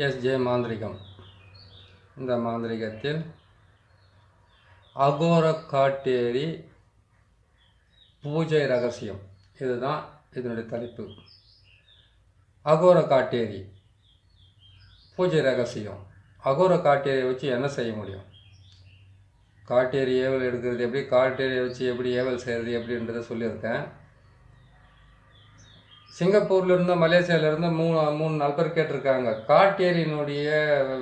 SJ மாந்திரிகம். இந்த மாந்திரிகத்தில் அகோர காட்டேரி பூஜை ரகசியம். இதுதான் இதனுடைய தலைப்பு. அகோர காட்டேரி. பூஜை ரகசியம். அகோர காட்டேரியை வச்சு என்ன செய்ய முடியும்? காட்டேரி ஏவல் எடுக்கிறது எப்படி? காட்டேரியை வச்சு எப்படி ஏவல் செய்கிறது எப்படின்றத சொல்லியிருக்கேன். சிங்கப்பூர்ல இருந்து மலேசியால இருந்து மூணு மூணு நாலு பேர் கேட்டிருக்காங்க. காட்டேரியினுடைய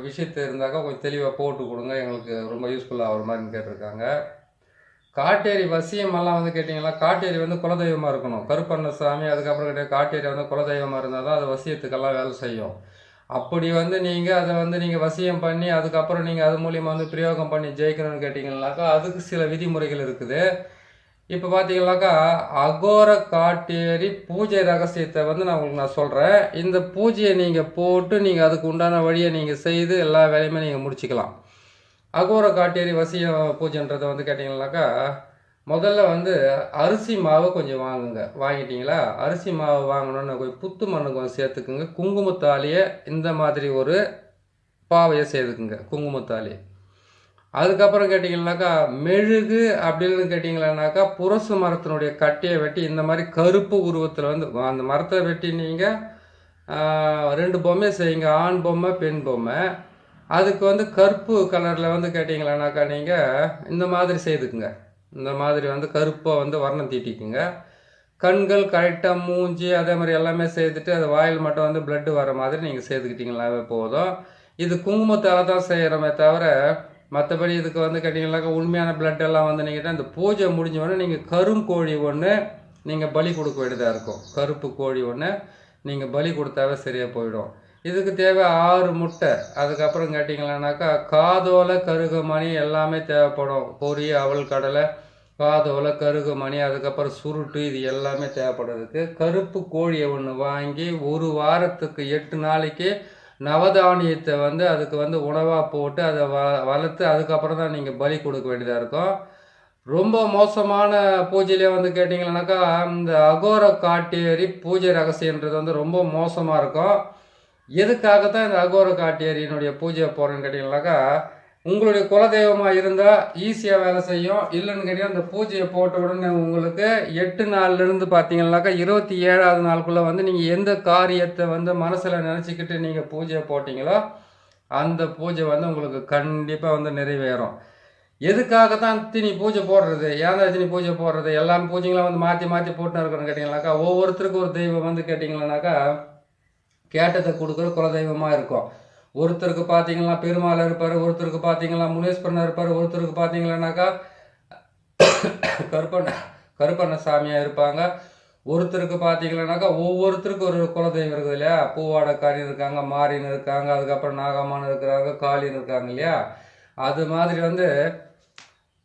விஷயத்தை இருந்தாக்கா கொஞ்சம் தெளிவாக போட்டு கொடுங்க. எங்களுக்கு ரொம்ப யூஸ்ஃபுல்லாக ஆகிற மாதிரின்னு கேட்டிருக்காங்க. காட்டேரி வசியமெல்லாம் வந்து கேட்டிங்கன்னா காட்டேரி வந்து குலதெய்வமாக இருக்கணும். கருப்பண்ண சாமி அதுக்கப்புறம் கிட்ட காட்டேரி வந்து குலதெய்வமாக இருந்தால் தான் அது வசியத்துக்கெல்லாம் வேலை செய்யும். அப்படி வந்து நீங்கள் அதை வந்து நீங்கள் வசியம் பண்ணி அதுக்கப்புறம் நீங்கள் அது மூலியமாக வந்து பிரயோகம் பண்ணி ஜெயிக்கணும்னு கேட்டிங்கன்னாக்கா அதுக்கு சில விதிமுறைகள் இருக்குது. இப்போ பார்த்தீங்கன்னாக்கா அகோர காட்டேரி பூஜை ரகசியத்தை வந்து நான் உங்களுக்கு நான் சொல்கிறேன் இந்த பூஜையை நீங்கள் போட்டு நீங்கள் அதுக்கு உண்டான வழியை நீங்கள் செய்து எல்லா வேலையுமே நீங்கள் முடிச்சுக்கலாம். அகோர காட்டேரி வசிய பூஜைன்றதை வந்து கேட்டிங்கனாக்கா முதல்ல வந்து அரிசி மாவு கொஞ்சம் வாங்குங்க. வாங்கிட்டீங்களா? அரிசி மாவு வாங்கணுன்னு கொஞ்சம் புத்து மண்ணு கொஞ்சம் சேர்த்துக்குங்க. குங்குமத்தாலியை இந்த மாதிரி ஒரு பாவையை சேர்த்துக்குங்க. குங்குமத்தாலி அதுக்கப்புறம் கேட்டிங்கன்னாக்கா மெழுகு அப்படின்னு கேட்டிங்களானாக்கா புரசு மரத்தினுடைய கட்டையை வெட்டி இந்த மாதிரி கருப்பு உருவத்தில் வந்து அந்த மரத்தை வெட்டி நீங்கள் ரெண்டு பொம்மை செய்யுங்க. ஆண் பொம்மை பெண் பொம்மை. அதுக்கு வந்து கருப்பு கலரில் வந்து கேட்டிங்களானாக்கா நீங்கள் இந்த மாதிரி செய்துக்குங்க. இந்த மாதிரி வந்து கருப்பை வந்து வர்ணம் தீட்டிக்குங்க. கண்கள் கரெக்டாக மூஞ்சி அதே மாதிரி எல்லாமே செய்துட்டு அது வாயில் மட்டும் வந்து பிளட்டு வர மாதிரி நீங்கள் செய்துக்கிட்டிங்களாவே போதும். இது குங்குமத்தால் தான் செய்கிறோமே தவிர மற்றபடி இதுக்கு வந்து கேட்டிங்கனாக்கா உண்மையான பிளட் எல்லாம் வந்து நீங்கள் இந்த பூஜை முடிஞ்ச உடனே நீங்கள் கருங்கோழி ஒன்று நீங்கள் பலி கொடுக்க வேண்டியதாக இருக்கும். கருப்பு கோழி ஒன்று நீங்கள் பலி கொடுத்தாவே சரியாக போயிடும். இதுக்கு தேவை ஆறு முட்டை. அதுக்கப்புறம் கேட்டிங்களானாக்கா காதோலை கருகமணி எல்லாமே தேவைப்படும். பொரி அவல் கடலை காதோலை கருகமணி அதுக்கப்புறம் சுருட்டு இது எல்லாமே தேவைப்படுறதுக்கு கருப்பு கோழியை ஒன்று வாங்கி ஒரு வாரத்துக்கு எட்டு நாளைக்கு நவதானியத்தை வந்து அதுக்கு வந்து உணவாக போட்டு அதை வ வளர்த்து அதுக்கப்புறம் தான் நீங்கள் பலி கொடுக்க வேண்டியதாக இருக்கும். ரொம்ப மோசமான பூஜையிலே வந்து கேட்டிங்கன்னாக்கா இந்த அகோர காட்டேரி பூஜை ரகசியன்றது வந்து ரொம்ப மோசமாக இருக்கும். எதுக்காக தான் இந்த அகோர காட்டேரியினுடைய பூஜையை போகிறேன்னு கேட்டிங்கனாக்கா உங்களுடைய குலதெய்வமாக இருந்தால் ஈஸியாக வேலை செய்யும். இல்லைன்னு கேட்டிங்கன்னா அந்த பூஜையை போட்ட உடனே உங்களுக்கு எட்டு நாள்லேருந்து பார்த்தீங்கன்னாக்கா இருபத்தி ஏழாவது நாளுக்குள்ளே வந்து நீங்கள் எந்த காரியத்தை வந்து மனசில் நினச்சிக்கிட்டு நீங்கள் பூஜையை போட்டிங்களோ அந்த பூஜை வந்து உங்களுக்கு கண்டிப்பாக வந்து நிறைவேறும். எதுக்காக தான் தினி பூஜை போடுறது? ஏன் தினி பூஜை போடுறது? எல்லாம் பூஜைங்களும் வந்து மாற்றி மாற்றி போட்டுன்னு இருக்கணும் கேட்டிங்கனாக்கா ஒவ்வொருத்தருக்கும் ஒரு தெய்வம் வந்து கேட்டிங்கன்னாக்கா கேட்டதை கொடுக்குற குலதெய்வமாக இருக்கும். ஒருத்தருக்கு பார்த்தீங்கன்னா பெருமாள் இருப்பார் ஒருத்தருக்கு பார்த்தீங்கன்னா முனேஸ்வரன் இருப்பார் ஒருத்தருக்கு பார்த்தீங்கன்னாக்கா கருப்பண்ண கருப்பண்ண சாமியாக இருப்பாங்க. ஒருத்தருக்கு பார்த்தீங்கன்னாக்கா ஒவ்வொருத்தருக்கும் ஒரு குலதெய்வம் இருக்குது இல்லையா? பூவாடக்காரின் இருக்காங்க மாரின்னு இருக்காங்க அதுக்கப்புறம் நாகம்மான் இருக்கிறாங்க காளின்னு இருக்காங்க இல்லையா? அது மாதிரி வந்து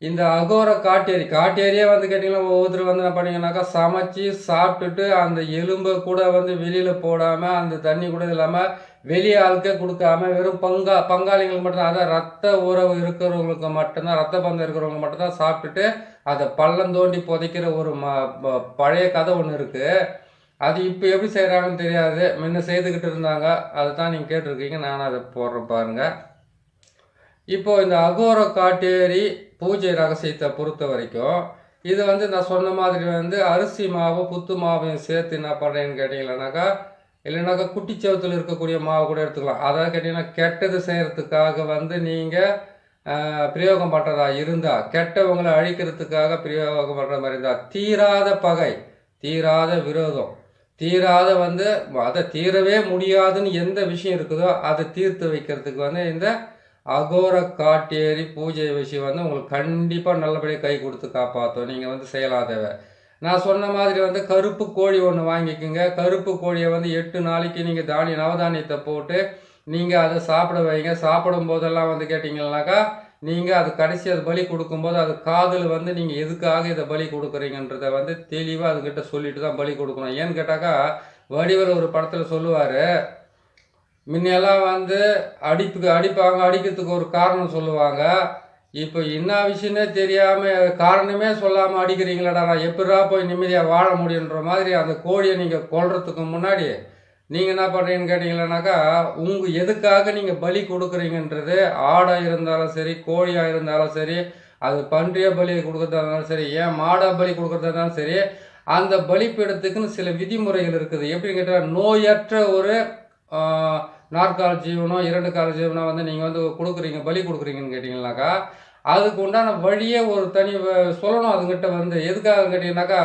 இந்த அகோர காட்டேரி காட்டேரியே வந்து கேட்டிங்கன்னா ஒவ்வொருத்தர் வந்து என்ன பண்ணிங்கன்னாக்கா சமைச்சு சாப்பிட்டுட்டு அந்த எலும்பை கூட வந்து வெளியில் போடாமல் அந்த தண்ணி கூட இல்லாமல் வெளியே ஆளுக்கே கொடுக்காம வெறும் பங்கா பங்காளிகள் மட்டும்தான். அதான் ரத்த உறவு இருக்கிறவங்களுக்கு மட்டும்தான் ரத்த பந்தம் இருக்கிறவங்க மட்டும்தான் சாப்பிட்டுட்டு அதை பள்ளம் தோண்டி புதைக்கிற ஒரு ம பழைய கதை ஒன்று இருக்குது அது இப்போ எப்படி செய்கிறாங்கன்னு தெரியாது. முன்ன செய்துக்கிட்டு இருந்தாங்க. அதை தான் நீங்கள் கேட்டிருக்கீங்க. நான் அதை போடுறேன் பாருங்கள் இப்போ இந்த அகோர காட்டேரி பூஜை ரகசியத்தை பொறுத்த வரைக்கும் இது வந்து நான் சொன்ன மாதிரி வந்து அரிசி மாவு புத்து மாவையும் சேர்த்து என்ன பண்ணுறேன்னு கேட்டிங்களானாக்கா இல்லைனாக்கா குட்டிச்சவத்தில் இருக்கக்கூடிய மாவு கூட எடுத்துக்கலாம். அதாவது கேட்டிங்கன்னா கெட்டது செய்கிறதுக்காக வந்து நீங்கள் பிரயோகம் பண்ணுறதா இருந்தால் கெட்டவங்களை அழிக்கிறதுக்காக பிரயோகம் பண்ணுற மாதிரி இருந்தால் தீராத பகை தீராத விரோதம் தீராத வந்து அதை தீரவே முடியாதுன்னு எந்த விஷயம் இருக்குதோ அதை தீர்த்து வைக்கிறதுக்கு வந்து இந்த அகோர காட்டேரி பூஜை விஷயம் வந்து உங்களுக்கு கண்டிப்பாக நல்லபடியாக கை கொடுத்து காப்பாற்றும் நீங்கள் வந்து செயலாதவை நான் சொன்ன மாதிரி வந்து கருப்பு கோழி ஒன்று வாங்கிக்கோங்க. கருப்பு கோழியை வந்து எட்டு நாளைக்கு நீங்கள் தானிய நவதானியத்தை போட்டு நீங்கள் அதை சாப்பிட வைங்க. சாப்பிடும் போதெல்லாம் வந்து கேட்டிங்கன்னாக்கா நீங்கள் அது கடைசி அது பலி கொடுக்கும்போது அது காதில் வந்து நீங்கள் எதுக்காக இதை பலி கொடுக்குறீங்கன்றத வந்து தெளிவாக அதுக்கிட்ட சொல்லிட்டு தான் பலி கொடுக்கணும். ஏன்னு கேட்டாக்கா வடிவில் ஒரு படத்தில் சொல்லுவார் முன்னெல்லாம் வந்து அடிப்புக்கு அடிப்பாங்க அடிக்கிறதுக்கு ஒரு காரணம் சொல்லுவாங்க. இப்போ என்ன விஷயமே தெரியாமல் காரணமே சொல்லாமல் அடிக்கிறீங்களாடா நான் எப்படா போய் நிம்மதியாக வாழ முடியுன்ற மாதிரி அந்த கோழியை நீங்கள் கொள்றதுக்கு முன்னாடி நீங்கள் என்ன பண்ணுறீங்கன்னு கேட்டிங்கன்னாக்கா உங்கள் எதுக்காக நீங்கள் பலி கொடுக்குறீங்கன்றது ஆடாக இருந்தாலும் சரி கோழியாக இருந்தாலும் சரி அது பன்றிய பலி கொடுக்கறதா இருந்தாலும் சரி ஏன் மாடா பலி கொடுக்குறதா இருந்தாலும் சரி அந்த பலிப்பீடத்துக்குன்னு சில விதிமுறைகள் இருக்குது. எப்படின்னு கேட்டால் நோயற்ற ஒரு நாற்கால ஜீவனம் இரண்டு கால ஜீவனம் வந்து நீங்கள் வந்து கொடுக்குறீங்க பலி கொடுக்குறீங்கன்னு கேட்டிங்கனாக்கா அதுக்கு உண்டான வழியே ஒரு தனி வ- சொல்லணும் அதுங்கிட்ட வந்து. எதுக்காக கேட்டிங்கனாக்கா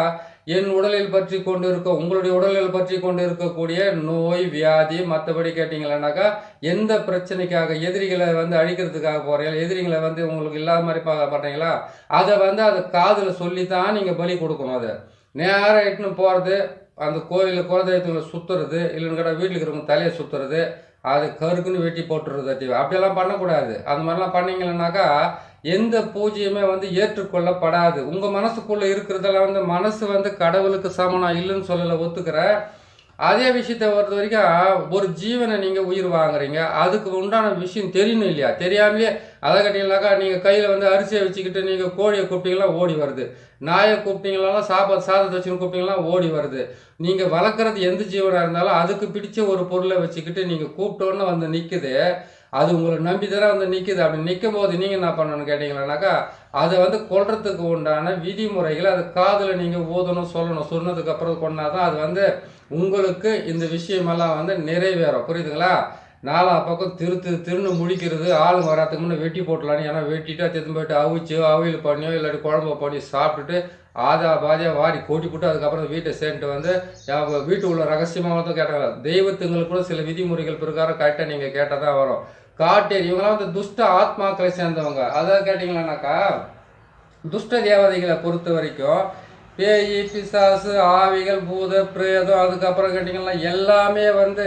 என் உடலில் பற்றி கொண்டு இருக்க உங்களுடைய உடலில் பற்றி கொண்டு இருக்கக்கூடிய நோய் வியாதி மற்றபடி கேட்டிங்களானாக்கா எந்த பிரச்சனைக்காக எதிரிகளை வந்து அழிக்கிறதுக்காக போகிறீங்களா எதிரிகளை வந்து உங்களுக்கு இல்லாத மாதிரி பார்க்க மாட்டீங்களா அதை வந்து அதை காதில் சொல்லி தான் நீங்கள் பலி கொடுக்கணும் அதை. நேராக இட்டுன்னு போகிறது அந்த கோயிலில் குலதெய்வத்துங்களை சுற்றுறது இல்லைன்னு கேட்டால் வீட்டில் இருக்கிறவங்க தலையை சுற்றுறது அது கருக்குன்னு வெட்டி போட்டுறது அப்படியெல்லாம் பண்ணக்கூடாது. அந்த மாதிரிலாம் பண்ணீங்கன்னாக்கா எந்த பூஜையுமே வந்து ஏற்றுக்கொள்ளப்படாது. உங்கள் மனசுக்குள்ளே இருக்கிறதெல்லாம் வந்து மனசு வந்து கடவுளுக்கு சமனம் இல்லைன்னு சொல்லலை ஒத்துக்கிறேன் அதே விஷயத்தை பொறுத்த வரைக்கும் ஒரு ஜீவனை நீங்கள் உயிர் வாங்குறீங்க. அதுக்கு உண்டான விஷயம் தெரியணும் இல்லையா? தெரியாமலே அதை கட்டிங்கனாக்கா நீங்கள் கையில் வந்து அரிசியை வச்சுக்கிட்டு நீங்கள் கோழியை கூப்பிட்டீங்களா ஓடி வருது. நாயை கூப்பிட்டீங்களா சாப்பாடு சாதத்தை வச்சுன்னு கூப்பிட்டீங்களா ஓடி வருது. நீங்கள் வளர்க்குறது எந்த ஜீவனாக இருந்தாலும் அதுக்கு பிடிச்ச ஒரு பொருளை வச்சுக்கிட்டு நீங்கள் கூப்பிட்டோன்னு வந்து நிற்குது அது உங்களை நம்பி தானே வந்து நிற்குது அப்படி நிற்கும் போது நீங்கள் என்ன பண்ணணும்னு கேட்டிங்களானாக்கா அதை வந்து கொல்றதுக்கு உண்டான விதிமுறைகளை அது காதில் நீங்கள் ஊதணும் சொல்லணும். சொன்னதுக்கப்புறம் கொண்டா தான் அது வந்து உங்களுக்கு இந்த விஷயமெல்லாம் வந்து நிறைவேறும். புரியுதுங்களா? நாலா பக்கம் திருத்து திருன்னு முடிக்கிறது. ஆளுங்க வராதுக்கு முன்னே வெட்டி போட்டலான்னு ஏன்னா வெட்டிட்டு திரும்ப போயிட்டு அவிச்சு அவியல் பண்ணியோ இல்லாட்டி குழம்பு பண்ணி சாப்பிட்டுட்டு ஆதா பாதியாக வாரி கூட்டி போட்டு அதுக்கப்புறம் வீட்டை சேர்ந்துட்டு வந்து வீட்டு உள்ள ரகசியமாக வந்து கேட்டாங்க. தெய்வத்துங்களுக்கு கூட சில விதிமுறைகள் பிரகாரம் கரெக்டாக நீங்கள் கேட்டால் தான் வரும். காட்டேரி இவங்களாம் வந்து துஷ்ட ஆத்மாக்களை சேர்ந்தவங்க. அதாவது கேட்டிங்களானாக்கா துஷ்ட தேவதைகளை பொறுத்த வரைக்கும் பேய் பிசாசு ஆவிகள் பூத பிரேதம் அதுக்கப்புறம் கேட்டிங்கன்னா எல்லாமே வந்து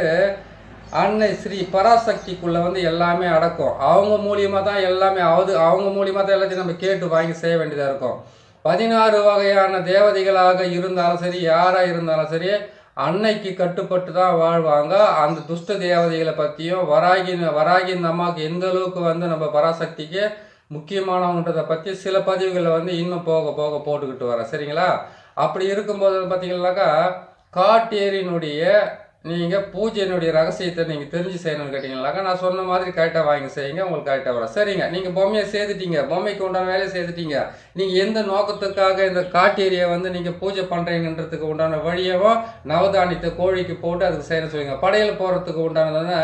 அன்னை ஸ்ரீ பராசக்திக்குள்ளே வந்து எல்லாமே அடக்கும். அவங்க மூலியமாக தான் எல்லாமே அது அவங்க மூலியமாக தான் எல்லாத்தையும் நம்ம கேட்டு வாங்கி செய்ய வேண்டியதாக இருக்கும். பதினாறு வகையான தேவதைகளாக இருந்தாலும் சரி யாராக இருந்தாலும் சரி அன்னைக்கு கட்டுப்பட்டு தான் வாழ்வாங்க. அந்த துஷ்ட தேவதைகளை பற்றியும் வராகி வராகி அம்மாவுக்கு எந்த அளவுக்கு வந்து நம்ம பராசக்திக்கு முக்கியமானவன்றதை பற்றி சில பதிவுகளை வந்து இன்னும் போக போக போட்டுக்கிட்டு வரேன் சரிங்களா? அப்படி இருக்கும்போது பார்த்தீங்கன்னாக்கா காட்டேரியினுடைய நீங்கள் பூஜையினுடைய ரகசியத்தை நீங்கள் தெரிஞ்சு செய்யணும்னு கேட்டிங்கனாக்கா நான் சொன்ன மாதிரி கரெக்டாக வாங்கி செய்யுங்க உங்களுக்கு கரெக்டாக வரும். சரிங்க நீங்கள் பொம்மையை சேர்த்துட்டீங்க பொம்மைக்கு உண்டான வேலையை சேர்த்துட்டீங்க. நீங்கள் எந்த நோக்கத்துக்காக இந்த காட்டேரியை வந்து நீங்கள் பூஜை பண்ணுறீங்கன்றதுக்கு உண்டான வழியவோ நவதானியத்தை கோழிக்கு போட்டு அதுக்கு செய்யணும் சொல்லுங்க. படையல் போகிறதுக்கு உண்டானதுன்னா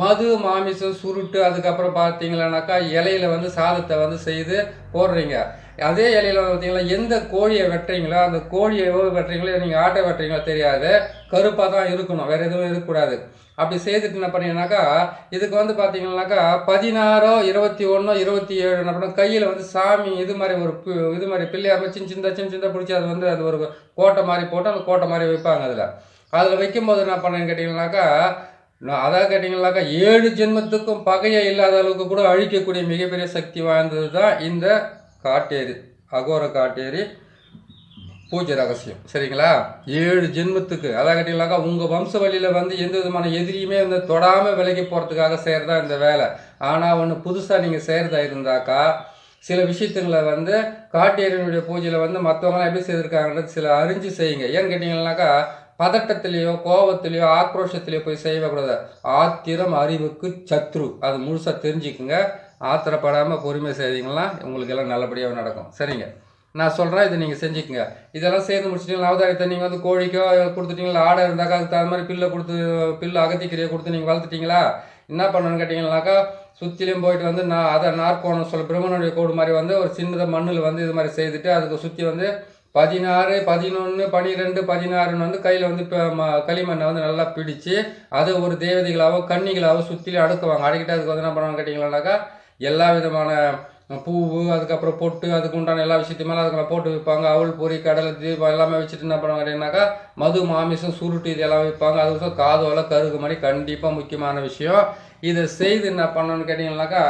மது மாமிசம் சுருட்டு அதுக்கப்புறம் பார்த்தீங்களானாக்கா இலையில வந்து சாதத்தை வந்து செய்து போடுறீங்க. அதே இலையில் பார்த்தீங்கன்னா எந்த கோழியை வெட்டுறீங்களோ அந்த கோழியை எவ்வளோ வெட்டுறீங்களோ நீங்கள் ஆட்டை வெட்டுறீங்களோ தெரியாது கருப்பாக தான் இருக்கணும். வேறு எதுவும் இருக்கக்கூடாது. அப்படி செய்துட்டு என்ன பண்ணீங்கன்னாக்கா இதுக்கு வந்து பார்த்தீங்கன்னாக்கா பதினாறோ இருபத்தி ஒன்றோ இருபத்தி ஏழு என்ன பண்ண கையில் வந்து சாமி இது மாதிரி ஒரு இது மாதிரி பிள்ளையார் சின்ன சின்ன சின்ன சின்ன பிடிச்சி அது வந்து அது ஒரு கோட்டை மாதிரி போட்டு அந்த கோட்டை மாதிரி வைப்பாங்க அதில். அதில் வைக்கும்போது என்ன பண்ணேன்னு கேட்டிங்கனாக்கா நான் அதான் கேட்டிங்கனாக்கா ஏழு ஜென்மத்துக்கும் பகையை இல்லாத அளவுக்கு கூட அழிக்கக்கூடிய மிகப்பெரிய சக்தி வாய்ந்தது தான் இந்த காட்டேரி அகோர காட்டேரி பூஜை ரகசியம். சரிங்களா? ஏழு ஜென்மத்துக்கு அதான் கேட்டிங்கனாக்கா உங்கள் வம்ச வழியில் வந்து எந்த விதமான எதிரியுமே வந்து தொடாமல் விலகி போகிறதுக்காக செய்கிறதா இந்த வேலை. ஆனால் ஒன்று புதுசாக நீங்கள் செய்கிறதா இருந்தாக்கா சில விஷயத்துங்களை வந்து காட்டேரியனுடைய பூஜையில் வந்து மற்றவங்களாம் எப்படி செய்திருக்காங்கன்றது சில அறிஞ்சு செய்யுங்க. ஏன்னு கேட்டிங்கன்னாக்கா பதட்டத்திலேயோ கோபத்திலேயோ ஆக்ரோஷத்திலேயோ போய் செய்யக்கூடாது. ஆத்திரம் அறிவுக்கு சத்ரு. அது முழுசாக தெரிஞ்சுக்குங்க. ஆத்திரப்படாமல் பொறுமை செய்தீங்கன்னா உங்களுக்கு எல்லாம் நல்லபடியாக நடக்கும். சரிங்க. நான் சொல்கிறேன் இதை நீங்கள் செஞ்சுக்கோங்க. இதெல்லாம் சேர்ந்து முடிச்சிட்டீங்களா? அவதாரத்தை நீங்கள் வந்து கோழிக்கோ கொடுத்துட்டீங்களா? ஆடை இருந்தாக்கா அதுக்கு தகுந்த மாதிரி பில்லை கொடுத்து பில்லு அகத்திக்கிறியை கொடுத்து நீங்கள் வளர்த்துட்டிங்களா? என்ன பண்ணணும்னு கேட்டிங்கனாக்கா சுற்றிலையும் போயிட்டு வந்து நான் அதை நாற்கோணம் சொல்ல பிரம்மனுடைய கோடு மாதிரி வந்து ஒரு சின்னதாக மண்ணில் வந்து இது மாதிரி செய்துட்டு அதுக்கு சுற்றி வந்து பதினாறு பதினொன்று பன்னிரெண்டு பதினாறுன்னு வந்து கையில் வந்து இப்போ ம களிமண்ணை வந்து நல்லா பிடிச்சி அதை ஒரு தேவதைகளாவோ கன்னிகளாகவும் சுற்றிலும் அடுக்குவாங்க. அடுக்கிட்டு அதுக்கு வந்து என்ன பண்ணுவாங்க கேட்டிங்களானாக்கா எல்லா விதமான பூவு அதுக்கப்புறம் பொட்டு அதுக்கு உண்டான எல்லா விஷயத்தையுமே அதுக்கெல்லாம் போட்டு விற்பாங்க. அவள் பொறி கடலை தீபம் எல்லாமே வச்சுட்டு என்ன பண்ணுவாங்க கேட்டிங்கனாக்கா மது மாமிசம் சுருட்டு இதெல்லாம் விற்பாங்க. அதுக்கப்புறம் காதோல கருகு மணி கண்டிப்பாக முக்கியமான விஷயம். இதை செய்து என்ன பண்ணணும்னு கேட்டிங்கனாக்கா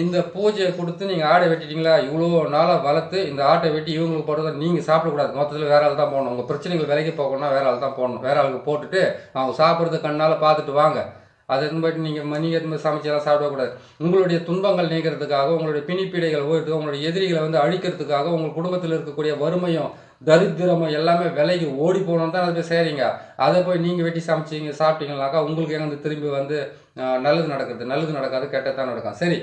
இந்த பூஜையை கொடுத்து நீங்கள் ஆடை வெட்டிட்டீங்களா? இவ்வளோ நாளாக வளர்த்து இந்த ஆட்டை வெட்டி இவங்களுக்கு போடுறத நீங்கள் சாப்பிடக்கூடாது. மொத்தத்தில் வேற ஆள் தான் போடணும். உங்கள் பிரச்சனைகள் விலைக்கு போகணும்னா வேற ஆள் தான் போடணும். வேற ஆளுக்கு போட்டுட்டு அவங்க சாப்பிட்றது கண்ணால் பார்த்துட்டு வாங்க. அதை போயிட்டு நீங்கள் மணி எதுவும் சமைச்செல்லாம் சாப்பிடக்கூடாது உங்களுடைய துன்பங்கள் நீக்கிறதுக்காக உங்களுடைய பிணிப்பீடைகள் ஓடுறதுக்கு உங்களுடைய எதிரிகளை வந்து அழிக்கிறதுக்காக உங்கள் குடும்பத்தில் இருக்கக்கூடிய வறுமையும் தரித்திரமும் எல்லாமே விலைக்கு ஓடி போகணும் தான் அதை போய் செய்கிறீங்க அதை போய் நீங்கள் வெட்டி சமைச்சிங்க சாப்பிட்டீங்கனாக்கா உங்களுக்கு எங்கே திரும்பி வந்து நல்லது நடக்குது நல்லது நடக்காது கெட்டதான் நடக்கும். சரி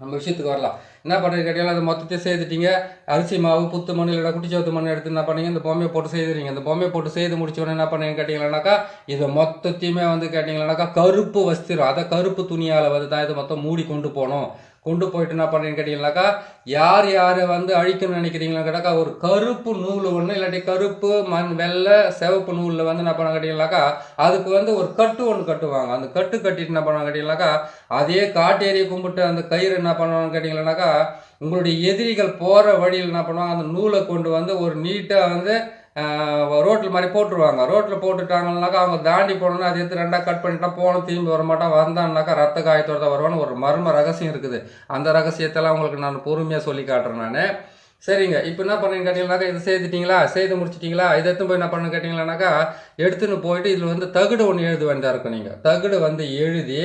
நம்ம விஷயத்துக்கு வரலாம். என்ன பண்ணுறது கேட்டீங்கன்னா அது மொத்தத்தையும் செய்துட்டீங்க. அரிசி மாவு புத்து மண் இல்லை குட்டிச்சோத்து மண் எடுத்து என்ன பண்ணீங்க? இந்த பொம்மையை போட்டு செய்துறீங்க. இந்த பொம்மையை போட்டு செய்து முடிச்ச உடனே என்ன பண்ணீங்க கேட்டிங்களானாக்கா இதை மொத்தத்தையுமே வந்து கேட்டிங்களானாக்கா கருப்பு வஸ்திரம் அதை கருப்பு துணியால் வந்து தான் இதை மொத்தம் மூடி கொண்டு போகணும் கொண்டு போயிட்டு என்ன பண்ணுறேன்னு கேட்டிங்கனாக்கா யார் யாரை வந்து அழிக்கணும்னு நினைக்கிறீங்களா கேட்டாக்கா ஒரு கருப்பு நூல் ஒன்று இல்லாட்டி கருப்பு மண் வெள்ளை சிவப்பு நூலில் வந்து என்ன பண்ண கேட்டிங்கனாக்கா அதுக்கு வந்து ஒரு கட்டு ஒன்று கட்டுவாங்க. அந்த கட்டு கட்டிட்டு என்ன பண்ணுவாங்க கேட்டிங்கனாக்கா அதே காட்டேரியை கும்பிட்டு அந்த கயிறு என்ன பண்ணுவாங்கன்னு கேட்டிங்கன்னாக்கா உங்களுடைய எதிரிகள் போகிற வழியில் என்ன பண்ணுவாங்க அந்த நூலை கொண்டு வந்து ஒரு நீட்டாக வந்து ரோட்டில் மாதிரி போட்டுருவாங்க. ரோட்டில் போட்டுட்டாங்கனாக்கா அவங்க தாண்டி போனோம்னா அதை எடுத்து ரெண்டாக கட் பண்ணிட்டா போகணும் திரும்பி வரமாட்டான் வந்தான்னாக்கா ரத்த காயத்தோடு தான் வருவான்னு ஒரு மர்ம ரகசியம் இருக்குது. அந்த ரகசியத்தெல்லாம் உங்களுக்கு நான் பொறுமையாக சொல்லி காட்டுறேன் நான். சரிங்க. இப்போ என்ன பண்ணுறீங்க கேட்டிங்கனாக்கா இதை செய்துட்டிங்களா? செய்து முடிச்சிட்டிங்களா? இதை எடுத்து போய் என்ன பண்ணு கேட்டிங்களானாக்கா எடுத்துன்னு போயிட்டு இதில் வந்து தகுடு ஒன்று எழுத வேண்டியதாக இருக்கும் நீங்கள் தகுடு வந்து எழுதி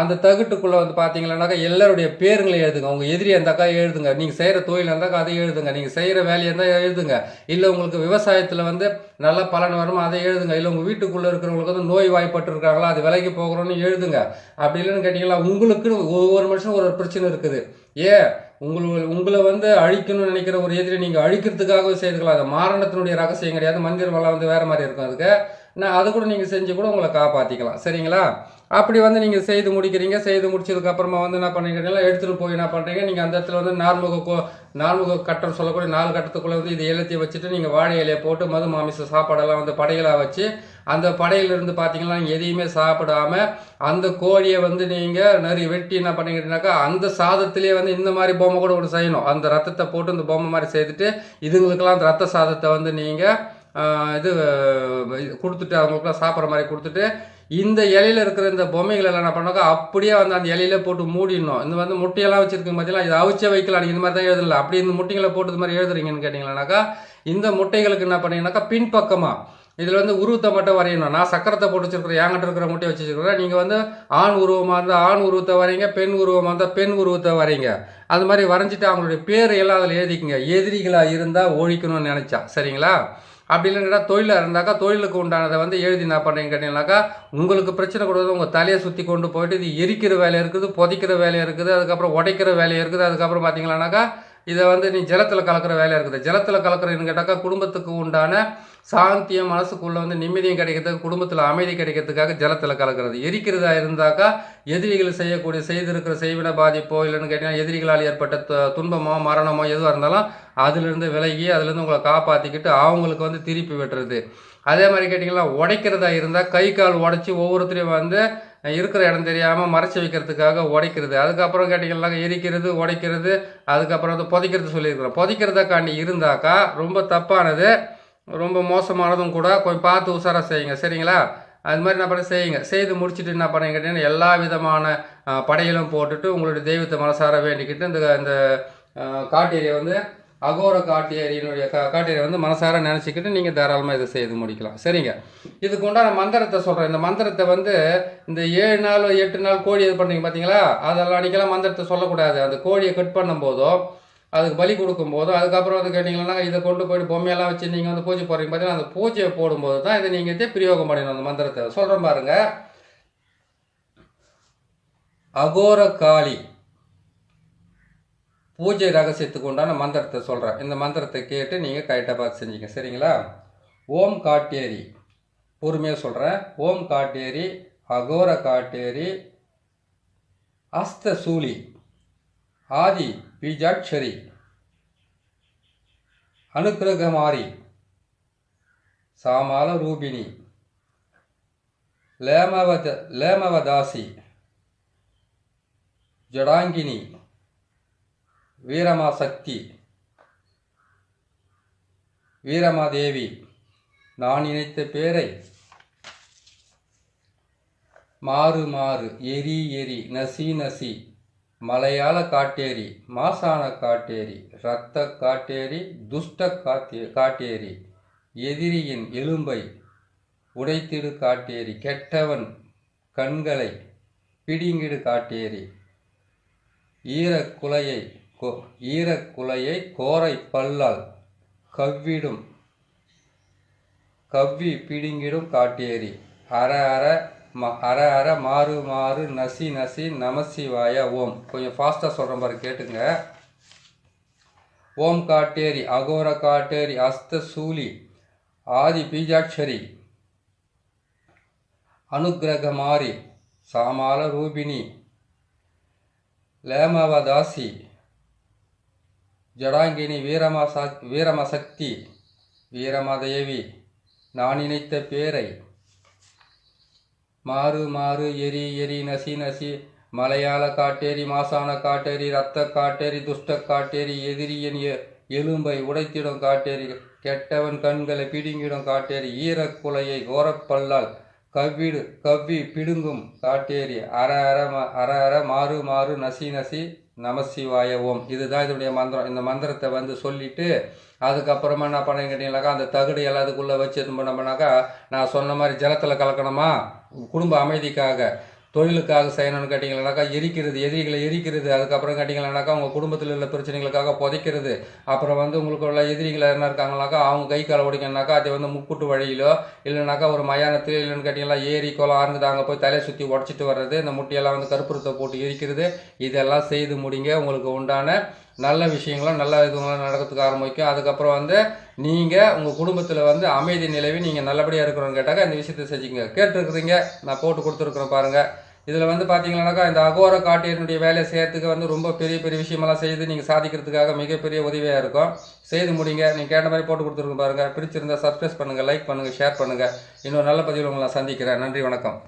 அந்த தகுட்டுக்குள்ளே வந்து பார்த்தீங்கன்னாக்கா எல்லாருடைய பேருங்களை எழுதுங்க. உங்கள் எதிரியாக இருந்தாக்கா எழுதுங்க. நீங்கள் செய்கிற தொழில் இருந்தாக்கா அதை எழுதுங்க. நீங்கள் செய்கிற வேலையாக இருந்தால் எழுதுங்க. இல்லை உங்களுக்கு விவசாயத்தில் வந்து நல்ல பலன் வரும் அதை எழுதுங்க. இல்லை உங்கள் வீட்டுக்குள்ளே இருக்கிறவங்களுக்கு வந்து நோய் வாய்ப்பட்டு இருக்காங்களா அது விலைக்கு போகிறோன்னு எழுதுங்க. அப்படி இல்லைன்னு கேட்டிங்களா உங்களுக்குன்னு ஒவ்வொரு மனுஷனும் ஒரு பிரச்சனை இருக்குது. ஏன்? உங்களை உங்களை வந்து அழிக்கணும்னு நினைக்கிற ஒரு எதிரி நீங்கள் அழிக்கிறதுக்காகவே செய்துக்கலாம் அது மாரணத்தினுடைய ரகசியம் கிடையாது. மந்திரமெல்லாம் வந்து வேறு மாதிரி இருக்கும். அதுக்கு நான் அது கூட நீங்கள் செஞ்சு கூட உங்களை காப்பாற்றிக்கலாம் சரிங்களா? அப்படி வந்து நீங்கள் செய்து முடிக்கிறீங்க செய்து முடிச்சதுக்கப்புறமா வந்து என்ன பண்ணுறீங்கன்னா எடுத்துகிட்டு போய் என்ன பண்ணுறீங்க நீங்கள் அந்த இடத்துல வந்து நார்முக கோ நான்முக கட்டம் சொல்லக்கூடிய நாலு கட்டத்துக்குள்ளே வந்து இது எல்லாத்தையும் வச்சுட்டு நீங்கள் வாழை இலையை போட்டு மது மாமிச சாப்பாடெல்லாம் வந்து படைகளாக வச்சு அந்த படையிலிருந்து பார்த்தீங்கன்னா நீங்கள் எதையுமே சாப்பிடாம அந்த கோழியை வந்து நீங்கள் நிறைய வெட்டி என்ன பண்ணிக்கிட்டீங்கனாக்கா அந்த சாதத்திலே வந்து இந்த மாதிரி பொம்மை கூட ஒன்று செய்யணும். அந்த ரத்தத்தை போட்டு இந்த பொம்மை மாதிரி செய்துட்டு இதுங்களுக்கெல்லாம் அந்த ரத்த சாதத்தை வந்து நீங்கள் இது கொடுத்துட்டு அவங்களுக்குலாம் சாப்பிட்ற மாதிரி கொடுத்துட்டு இந்த இலையில இருக்கிற இந்த பொம்மைகள் எல்லாம் என்ன பண்ணாக்கா அப்படியே வந்து அந்த இலையில போட்டு மூடிடணும். இந்த வந்து முட்டையெல்லாம் வச்சிருக்க பார்த்தீங்களா இது அவிச்சே வைக்கலாம் நீங்க இந்த மாதிரி தான் எழுதல அப்படி இந்த முட்டைகளை போட்டு இது மாதிரி எழுதுறீங்கன்னு கேட்டிங்களானாக்கா இந்த முட்டைகளுக்கு என்ன பண்ணீங்கன்னாக்கா பின்பக்கமாக இதில் வந்து உருவத்தை மட்டும் வரையணும். நான் சக்கரத்தை போட்டு வச்சிருக்கிறேன் என்கிட்ட இருக்கிற முட்டையை வச்சு நீங்கள் வந்து ஆண் உருவமாக இருந்தால் ஆண் உருவத்தை வரீங்க பெண் உருவமாக இருந்தால் பெண் உருவத்தை வரீங்க. அது மாதிரி வரைஞ்சிட்டு அவங்களுடைய பேர் எல்லாம் அதில் எழுதிக்கங்க. எதிரிகளாக இருந்தால் ஒழிக்கணும்னு நினச்சா. சரிங்களா? அப்படி இல்லைன்னா தொழிலாக இருந்தாக்கா தொழிலுக்கு உண்டானதை வந்து எழுதி என்ன பண்ணுறீங்க கேட்டீங்கன்னாக்கா உங்களுக்கு பிரச்சனை கொடுத்தது உங்கள் தலையை சுற்றி கொண்டு போயிட்டு இது எரிக்கிற வேலை இருக்குது புதைக்கிற வேலையாக இருக்குது அதுக்கப்புறம் உடைக்கிற வேலையாக இருக்குது அதுக்கப்புறம் பார்த்தீங்களானாக்கா இதை வந்து நீ ஜலத்தில் கலக்கிற வேலையாக இருக்குது. ஜலத்தில் கலக்கிறன்னு கேட்டாக்கா குடும்பத்துக்கு உண்டான சாந்தியம் மனசுக்குள்ளே வந்து நிம்மதியும் கிடைக்கிறதுக்கு குடும்பத்தில் அமைதி கிடைக்கிறதுக்காக ஜலத்தில் கலக்கிறது. எரிக்கிறதா இருந்தாக்கா எதிரிகள் செய்யக்கூடிய செய்திருக்கிற செய்வின பாதிப்போ இல்லைன்னு கேட்டிங்கன்னா எதிரிகளால் ஏற்பட்ட துன்பமோ மரணமோ எதுவாக இருந்தாலும் அதிலிருந்து விலகி அதுலேருந்து உங்களை காப்பாற்றிக்கிட்டு அவங்களுக்கு வந்து திருப்பி விட்டுறது. அதே மாதிரி கேட்டிங்கன்னா உடைக்கிறதா இருந்தால் கை கால் உடைச்சி ஒவ்வொருத்தரையும் வந்து இருக்கிற இடம் தெரியாமல் மறைச்சி வைக்கிறதுக்காக உடைக்கிறது. அதுக்கப்புறம் கேட்டிங்கன்னா எரிக்கிறது உடைக்கிறது அதுக்கப்புறம் வந்து புதைக்கிறது சொல்லியிருக்கிறோம். புதைக்கிறதாக்காண்டி இருந்தாக்கா ரொம்ப தப்பானது ரொம்ப மோசமானதும் கூட கொஞ்சம் பார்த்து உஷாராக செய்யுங்க. சரிங்களா? அது மாதிரி என்ன பண்ண செய்யுங்க. செய்து முடிச்சுட்டு என்ன பண்ணுங்க கேட்டிங்கன்னா எல்லா விதமான படையிலும் போட்டுட்டு உங்களுடைய தெய்வத்தை மனசார வேண்டிக்கிட்டு இந்த இந்த காட்டேரியை வந்து அகோர காட்டியரியினுடைய கா காட்டியரை வந்து மனசார நினச்சிக்கிட்டு நீங்கள் தாராளமாக இதை செய்து முடிக்கலாம். சரிங்க. இதுக்கு உண்டான மந்திரத்தை சொல்கிறேன் இந்த மந்திரத்தை வந்து இந்த ஏழு நாள் எட்டு நாள் கோழி இது பண்ணுறீங்க பார்த்தீங்களா அதெல்லாம் அன்றைக்கெல்லாம் மந்திரத்தை சொல்லக்கூடாது. அந்த கோழியை கட் பண்ணும்போதோ அதுக்கு பலி கொடுக்கும் போதும் அதுக்கப்புறம் வந்து கேட்டிங்கன்னா இதை கொண்டு போய் பொம்மையெல்லாம் வச்சு நீங்கள் வந்து பூஜை போடுறீங்க பார்த்தீங்கன்னா அந்த பூஜையை போடும்போது தான் இதை நீங்கள் இதே பிரயோகம் பண்ணணும் அந்த மந்திரத்தை. சொல்கிறேன் பாருங்கள் அகோர காளி. பூஜை ரகசியத்துக்கு உண்டான மந்திரத்தை சொல்கிறேன் இந்த மந்திரத்தை கேட்டு நீங்கள் கரெக்டாக பார்த்து செஞ்சீங்க. சரிங்களா? ஓம் காட்டேரி. பொறுமையாக சொல்கிறேன் ஓம் காட்டேரி அகோர காட்டேரி அஸ்த சூலி ஆதி பீஜாட்சரி அனுக்கிரகமாரி சாமால ரூபிணி லேமவத லேமவதாசி ஜடாங்கினி வீரமாசக்தி. வீரமாதேவி நான் நினைத்த பேரை மாறு மாறு எரி எரி நசி நசி மலையாள காட்டேரி மாசான காட்டேரி இரத்த காட்டேரி துஷ்ட காத்தே காட்டேரி எதிரியின் எலும்பை உடைத்திடு காட்டேரி கெட்டவன் கண்களை பிடிங்கிடு காட்டேரி ஈரக்குலையை குலையை ஈரக்குலையை கோரை பல்லால் கவ்விடும் கவ்வி பிடுங்கிடும் காட்டேரி. அற அற ம அற அற மாறு மாறு நசி நசி நமசிவாய ஓம். கொஞ்சம் ஃபாஸ்ட்டாக சொல்கிற மாதிரி கேட்டுங்க. ஓம் காட்டேரி அகோர காட்டேரி அஸ்த சூலி ஆதி பீஜாட்சரி அனுக்கிரகமாரி சாமால ரூபிணி லேமவதாசி ஜடாங்கினி வீரமசா வீரமசக்தி வீரமதேவி நான் நினைத்த பேரை. மாறு மாறு எரி எரி நசி நசி மலையாள காட்டேரி மாசான காட்டேரி ரத்த காட்டேரி துஷ்ட காட்டேரி எதிரியன் எ- எலும்பை உடைத்திடும் காட்டேரி கெட்டவன் கண்களை பிடுங்கிடும் காட்டேரி ஈரக்குலையை கோரப்பல்லால் கவ்விடு கவ்வி பிடுங்கும் காட்டேரி. அற அற ம- அற அற மாறு மாறு நசி நசி நமசிவாய ஓம். இதுதான் இதனுடைய மந்திரம். இந்த மந்திரத்தை வந்து சொல்லிவிட்டு அதுக்கப்புறமா என்ன பண்ண கேட்டிங்கனாக்கா அந்த தகுடு எல்லாத்துக்குள்ளே வச்சு இது பண்ணோம்னாக்கா நான் சொன்ன மாதிரி ஜலத்தில் கலக்கணுமா? குடும்ப அமைதிக்காக. தொழிலுக்காக செய்யணும்னு கேட்டிங்கன்னாக்கா எரிக்கிறது எதிரிகளை எரிக்கிறது அதுக்கப்புறம் கேட்டிங்களாக்கா உங்கள் குடும்பத்தில் உள்ள பிரச்சனைகளுக்காக புதைக்கிறது. அப்புறம் வந்து உங்களுக்கு உள்ள எதிரிகள் என்ன இருக்காங்கனாக்கா அவங்க கை கால உடைக்கணுனாக்கா அதை வந்து முக்கூட்டு வழியிலோ இல்லைனாக்கா ஒரு மயானத்தில் இல்லைன்னு கேட்டிங்கன்னா ஏரி குளம் ஆறுந்து அங்கே போய் தலையை சுற்றி உடச்சிட்டு வர்றது இந்த முட்டையெல்லாம் வந்து கற்பூரத்தை போட்டு எரிக்கிறது. இதெல்லாம் செய்து முடிங்க உங்களுக்கு உண்டான நல்ல விஷயங்களும் நல்ல இதுங்களும் நடக்கிறதுக்கு ஆரம்பிக்கும் அதுக்கப்புறம் வந்து நீங்கள் உங்கள் குடும்பத்தில் வந்து அமைதி நிலவி நீங்கள் நல்லபடியாக இருக்கிறோன்னு கேட்டாக்க இந்த விஷயத்தை செஞ்சுங்க கேட்டுருக்குறீங்க நான் போட்டு கொடுத்துருக்குறேன் பாருங்கள் இதில் வந்து பார்த்தீங்கன்னாக்கா இந்த அகோர காட்டியனுடைய வேலையை செய்கிறதுக்கு வந்து ரொம்ப பெரிய பெரிய விஷயமெல்லாம் செய்து நீங்கள் சாதிக்கிறதுக்காக மிகப்பெரிய உதவியாக இருக்கும். செய்து முடிங்க. நீங்கள் கேட்ட மாதிரி போட்டு கொடுத்துருக்கு பாருங்கள் பிடிச்சிருந்தா சப்ஸ்கிரைப் பண்ணுங்கள் லைக் பண்ணுங்கள் ஷேர் பண்ணுங்கள் இன்னொரு நல்ல பதிவில் உங்களை நான் சந்திக்கிறேன். நன்றி வணக்கம்.